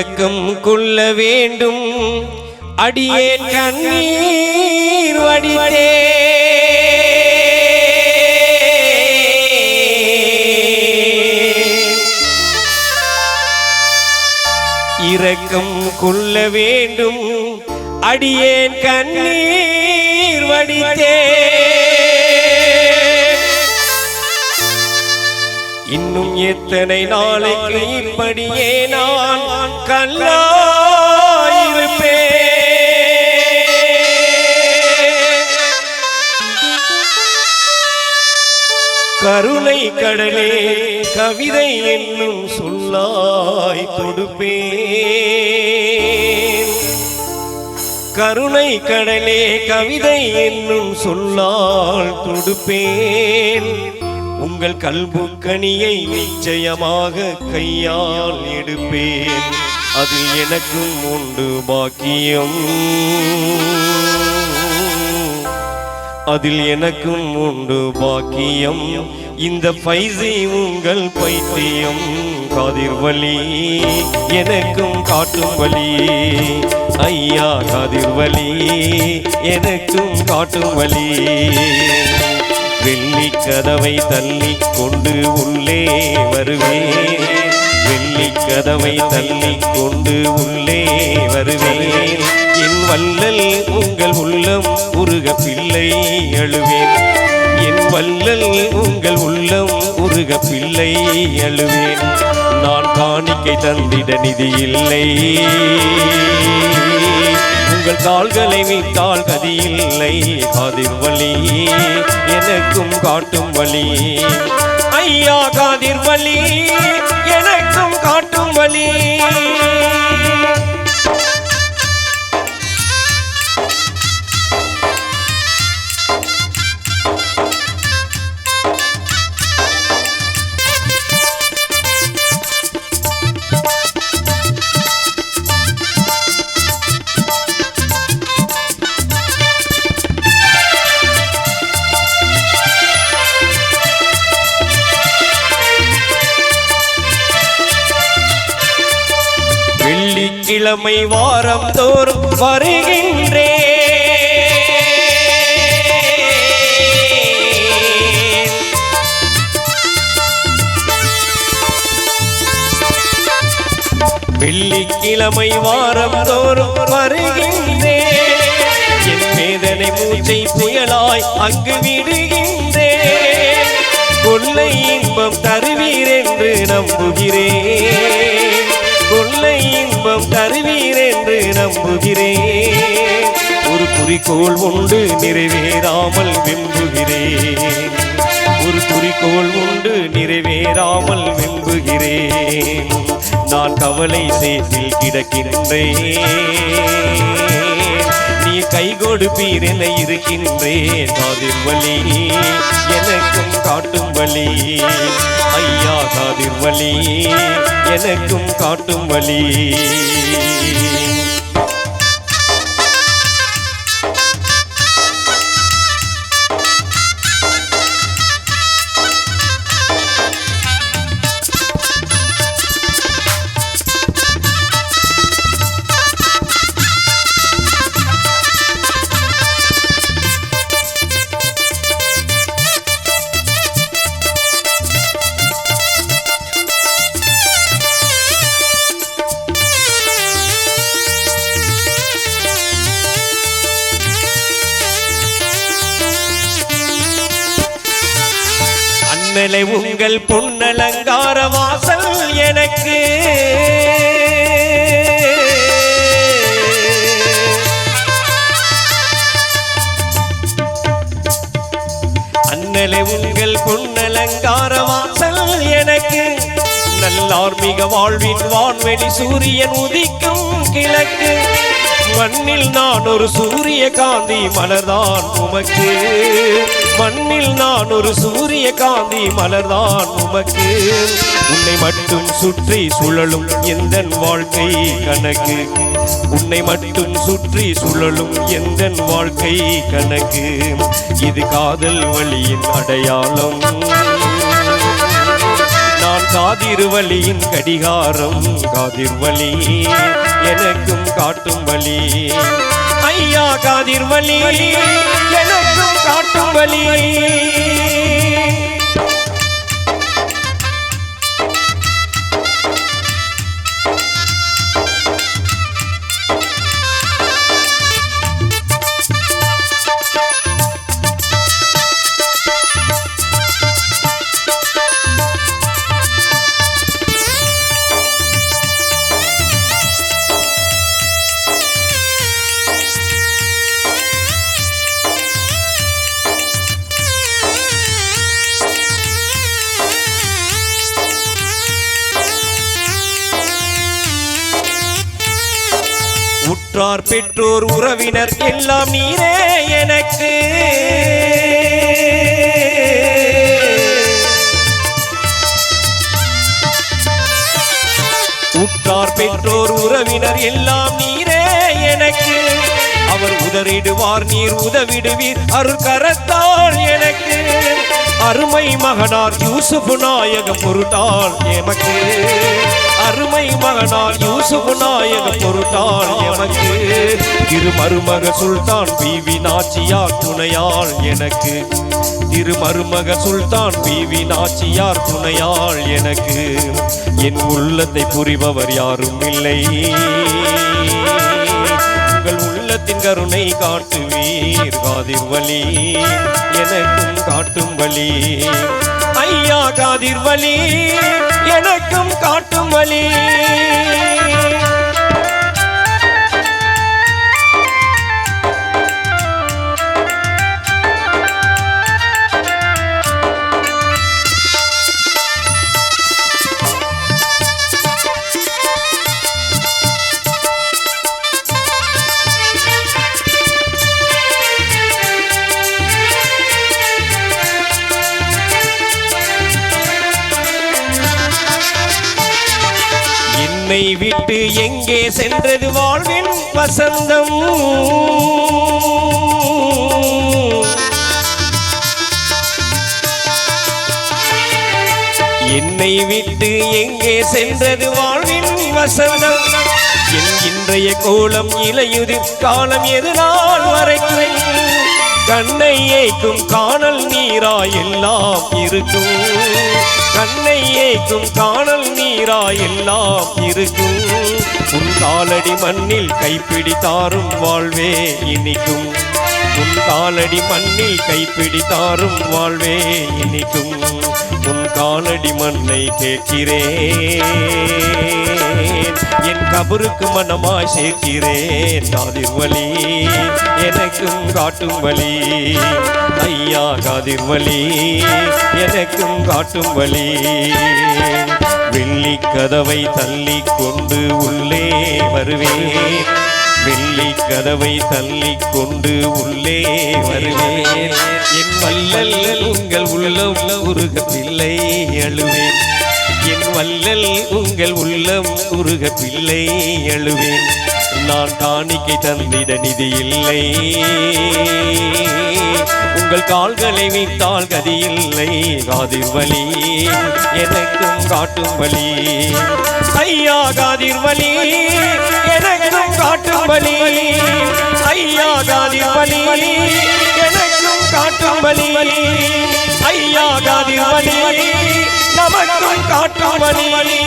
இரக்கம் கொள்ள வேண்டும். அடியே கண்ணீர் வடிவடே இரக்கம் கொள்ள வேண்டும். அடியேன் கண்ணீர் வடித்தேன் இன்னும் எத்தனை நாளைக்கு இப்படியே நான் கல்லாயிருப்பே கருணை கடலே கவிதை என்னும் சொல்லாய் தொடுப்பே கருணை கடலே கவிதை என்னும் சொல்லால் தொடுப்பேன். உங்கள் கல்புக்கனியை நிச்சயமாக கையால் எடுப்பேன். அதில் எனக்கும் உண்டு பாக்கியம். அதில் எனக்கும் உண்டு பாக்கியம். இந்த பைசி உங்கள் பைத்தியம். காதிர் வலி எனக்கும் காட்டும் வலி. ஐயா காதிர் வலி எனக்கும் காட்டும் வலி. வெள்ளி கதவை தள்ளி கொண்டு உள்ளே வருவேன் வெள்ளி கதவை தள்ளி கொண்டு உள்ளே வருவேன் என் வல்லல் உங்கள் உள்ளம் உருக பிள்ளை அழுவேன் என் வல்லல் உங்கள் உள்ளம் உருக பிள்ளை அழுவேன் நான் காணிக்கை தந்திட நிதி இல்லை. உங்கள் கால்களை மீட்டால் கதியில்லை. காதிர் வழி எனக்கும் காட்டும் வழி ஐயா காதிர் வழி எனக்கும் காட்டும் வழி வெள்ளிக்கிழமை வாரம் தோறும் வருகின்றே. வெள்ளிக்கிழமை வாரம் தோறும் வருகின்றே. என் வேதனை மூச்சை புயலாய் அங்கு விடுகின்றேன் கொள்ளை இன்பம் தருவீர் என்று நம்புகிறேன். நம்புகிறேன். ஒரு குறிக்கோள் உண்டு நிறைவேறாமல் விம்புகிறேன் ஒரு குறிக்கோள் உண்டு நிறைவேறாமல் விரும்புகிறேன் நான் கவலை சேற்றில் கிடக்கின்றேன். நீ கை கொடுப்பீர் என இருக்கின்றேன். காதிர் வலி எனக்கும் காட்டும் வழி ஐயா காதிர் வலி எனக்கும் காட்டும் வழி அண்ணலை உங்கள் பொன்னலங்கார வாசல் எனக்கு. அண்ணலை உங்கள் பொன்னலங்கார வாசல் எனக்கு. நல்லார்மிக வாழ்வின் வான்வெளி சூரியன் உதிக்கும் கிழக்கு. மண்ணில் நான் ஒரு சூரிய காந்தி மலர்தான் உமக்கு. மண்ணில் நான் ஒரு சூரிய காந்தி மலர்தான் உமக்கு. உன்னை மட்டும் சுற்றி சுழலும் எந்த வாழ்க்கை கணக்கு? உன்னை மட்டும் சுற்றி சுழலும் எந்த வாழ்க்கை கணக்கு? இது காதல் வழியின் அடையாளம். நான் கடிகாரம் காதிர்வலி. எனக்கும் காட்டும் வழி ஐயா காதிர்வலி. எனக்கும் காட்டும் வழி உற்றார் பெற்றோர் உறவினர் எல்லாம் நீரே எனக்கு. உற்றார் பெற்றோர் உறவினர் எல்லாம் நீ உதறிடுவார் நீர் உதவிடுவீர். அருக்கரத்தால் எனக்கு அருமை மகனார் யூசுப் நாயகம் பொருட்டால் எமக்கு. அருமை மகனார் யூசுப் நாயகம் பொருட்டால் எனக்கு திரு மருமக சுல்தான் பிவி நாச்சியார் துணையால் எனக்கு. திரு மருமக சுல்தான் பிவி நாச்சியார் துணையால் எனக்கு. என் உள்ளத்தை புரிபவர் யாரும் இல்லை. உங்கள் கருணை காட்டுவீர் காதிர் வழி. எனக்கும் காட்டும் வழி. ஐயா காதிர் வழி. எனக்கும் காட்டும் வழி. என்னை விட்டு எங்கே சென்றது வாழ்வின் வசந்தம்? என்னை விட்டு எங்கே சென்றது வாழ்வின் வசந்தம்? என் இன்றைய கோலம் இலையுதிர் காலம் எது நாள் வரைக்கும் கண்ணை ஏக்கும் காணல் நீரா எல்லாம் இருக்கும். கண்ணை ஏக்கும் காணல் நீரா எல்லாம் இருக்கும். உன் காலடி மண்ணில் கைப்பிடி தாரும் வாழ்வே இனிக்கும். உன் காலடி மண்ணில் கைப்பிடி தாரும் வாழ்வே இனிக்கும். உன் காலடி மண்ணை கேட்கிறேன். என் கபருக்கு மனமாய் சேர்க்கிறேன். காதிர் வலி எனக்கும் காட்டும் வழி ஐயா காதிர் வலி எனக்கும் காட்டும் வழி வெள்ளி கதவை தள்ளி கொண்டு உள்ளே வருவேன். வெள்ளி கதவை தள்ளி கொண்டு உள்ளே வருவேன். பிள்ளை அழுவேன். என் வல்லல் உங்கள் உள்ளம் உருக பிள்ளை அழுவேன். நான் காணிக்கை தந்திட நிதி இல்லை. உங்கள் கால்களை வைத்தால் கதி இல்லை. காதிர் வலி எனக்கும் காட்டும் வழி ஐயா காதிர் வலி எனக்கும் காட்டும் வழி ஐயா காதிர் வலி எனக்கும் காட்டும் வலி. ஐயா காதிர் நமக்கும் காட்டும் வழி